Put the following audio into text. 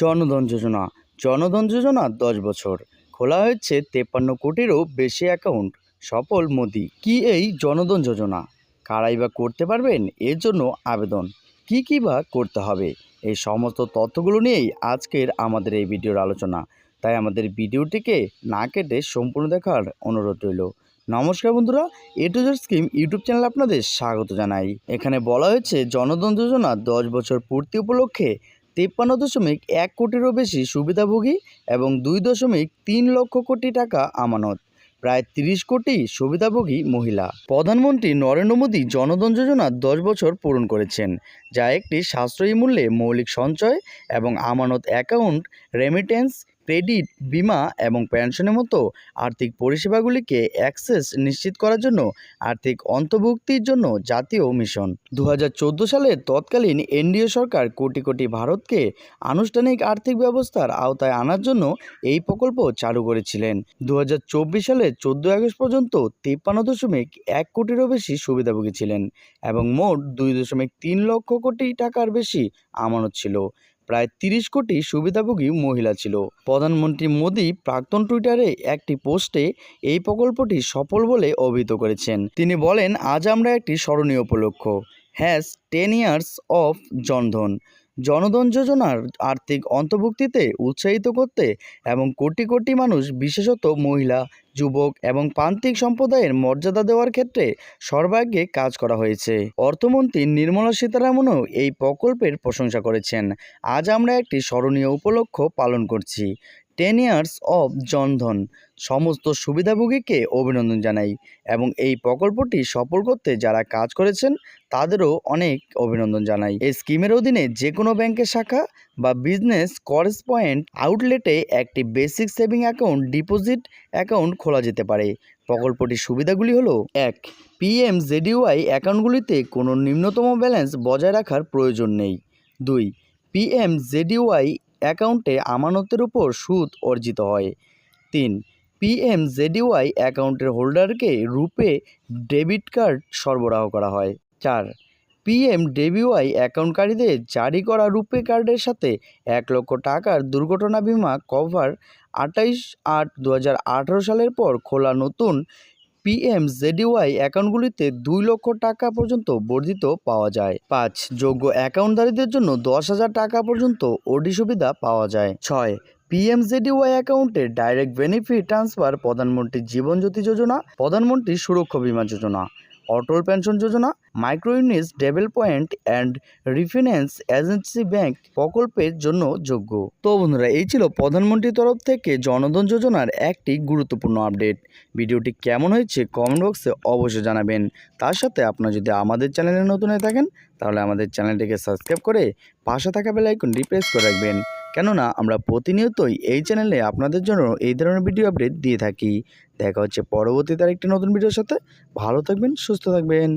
জনধন যোজনা। জনধন যোজনা দশ বছর। খোলা হয়েছে তেপ্পান্ন কোটিরও বেশি অ্যাকাউন্ট সফল মোদি, কি এই জনধন যোজনা? কারাই বা করতে পারবেন? এর জন্য আবেদন। কি কি বা করতে হবে? এই সমস্ত তথ্যগুলো নিয়েই আজকের আমাদের এই ভিডিওর আলোচনা। তাই আমাদের ভিডিওটিকে না কেটে সম্পূর্ণ দেখার অনুরোধ রইল। নমস্কার বন্ধুরা A to Z scheme YouTube channel আপনাদের স্বাগত জানাই। এখানে বলা হয়েছে, জনধন যোজনা দশ বছর পূর্তি উপলক্ষে তিপ্পান্ন দশমিক এক কোটিরও বেশি সুবিধাভোগী এবং দুই দশমিক তিন লক্ষ কোটি টাকা আমানত, প্রায় তিরিশ কোটি সুবিধাভোগী মহিলা। প্রধানমন্ত্রী নরেন্দ্র মোদী জনধন যোজনা দশ বছর পূরণ করেছেন, যা একটি সাশ্রয়ী মূল্যে মৌলিক সঞ্চয় এবং আমানত অ্যাকাউন্ট রেমিটেন্স ক্রেডিট, বিমা এবং পেনশনের মতো আর্থিক পরিষেবাগুলিকে অ্যাক্সেস নিশ্চিত করার জন্য আর্থিক অন্তর্ভুক্তির জন্য জাতীয় মিশন। দু সালের তৎকালীন এনডিএ সরকার কোটি কোটি ভারতকে আনুষ্ঠানিক আর্থিক ব্যবস্থার আওতায় আনার জন্য এই প্রকল্প চালু করেছিলেন। দু সালের চোদ্দ আগস্ট পর্যন্ত তিপ্পান্ন দশমিক এক কোটিরও বেশি সুবিধাভোগী ছিলেন এবং মোট দুই দশমিক তিন লক্ষ কোটি টাকার বেশি আমানত ছিল। প্রায় তিরিশ কোটি সুবিধাভোগী মহিলা ছিল। প্রধানমন্ত্রী মোদী প্রাক্তন টুইটারে একটি পোস্টে এই প্রকল্পটি সফল বলে অভিহিত করেছেন। তিনি বলেন, আজ আমরা একটি স্মরণীয় উপলক্ষ। Has ten years of Jan Dhan. Jan Dhan যোজনার আর্থিক অন্তর্ভুক্তিতে উৎসাহিত করতে এবং কোটি কোটি মানুষ, বিশেষত মহিলা, যুবক এবং প্রান্তিক সম্প্রদায়ের মর্যাদা দেওয়ার ক্ষেত্রে সর্বাগ্রে কাজ করা হয়েছে। অর্থমন্ত্রী নির্মলা সীতারামনও এই প্রকল্পের প্রশংসা করেছেন। আজ আমরা একটি স্মরণীয় উপলক্ষ পালন করছি। টেন ইয়ার্স অফ জনধন সমস্ত সুবিধাভোগীকে অভিনন্দন জানাই এবং এই প্রকল্পটি সফল করতে যারা কাজ করেছেন, তাদেরও অনেক অভিনন্দন জানাই। এই স্কিমের অধীনে যে কোনো ব্যাংকের শাখা বা বিজনেস করেসপয়েন্ট আউটলেটে একটি basic saving account deposit account খোলা যেতে পারে। প্রকল্পটির সুবিধাগুলি হলো, এক পিএম জেডিওয়াই অ্যাকাউন্টগুলিতে কোনো নিম্নতম ব্যালেন্স বজায় রাখার প্রয়োজন নেই। দুই পিএম জেডিওয়াই অ্যাকাউন্টে আমানতের উপর সুদ অর্জিত হয়। তিন পিএম জেডিওয়াই অ্যাকাউন্টের হোল্ডারকে রূপে ডেবিট কার্ড সরবরাহ করা হয়। চার পিএম ডেবিওয়াই অ্যাকাউন্টকারীদের জারি করা রূপে কার্ডের সাথে এক লক্ষ টাকার দুর্ঘটনা বিমা কভার আটাইশ আট দু সালের পর খোলা নতুন পিএম জেডিওয়াই অ্যাকাউন্টগুলিতে দুই লক্ষ টাকা পর্যন্ত বর্ধিত পাওয়া যায়। পাঁচ, যোগ্য অ্যাকাউন্টধারীদের জন্য দশ হাজার টাকা পর্যন্ত ওডি সুবিধা পাওয়া যায়। ছয়, পিএমজেডিওয়াই অ্যাকাউন্টে ডাইরেক্ট বেনিফিট ট্রান্সফার প্রধানমন্ত্রী জীবন Jyoti Yojana, Pradhan Mantri Suraksha Bima Yojana. Atal pension Yojana micro units development and refinance agency bank প্রকল্পের জন্য যোগ্য। তো বন্ধুরা, এই ছিল প্রধানমন্ত্রীর তরফ থেকে জনধন যোজনার একটি গুরুত্বপূর্ণ আপডেট। ভিডিওটি কেমন হয়েছে কমেন্ট বক্সে অবশ্যই জানাবেন। তার সাথে আপনারা যদি আমাদের চ্যানেলে নতুন হয়ে থাকেন, তাহলে আমাদের চ্যানেলটিকে সাবস্ক্রাইব করে পাশে থাকা বেল আইকনটি প্রেস করে রাখবেন। কেননা আমরা প্রতিনিয়তই এই চ্যানেলে আপনাদের জন্য এই ধরনের ভিডিও আপডেট দিয়ে থাকি। দেখা হচ্ছে পরবর্তীতে আরেকটি নতুন ভিডিওর সাথে। ভালো থাকবেন, সুস্থ থাকবেন।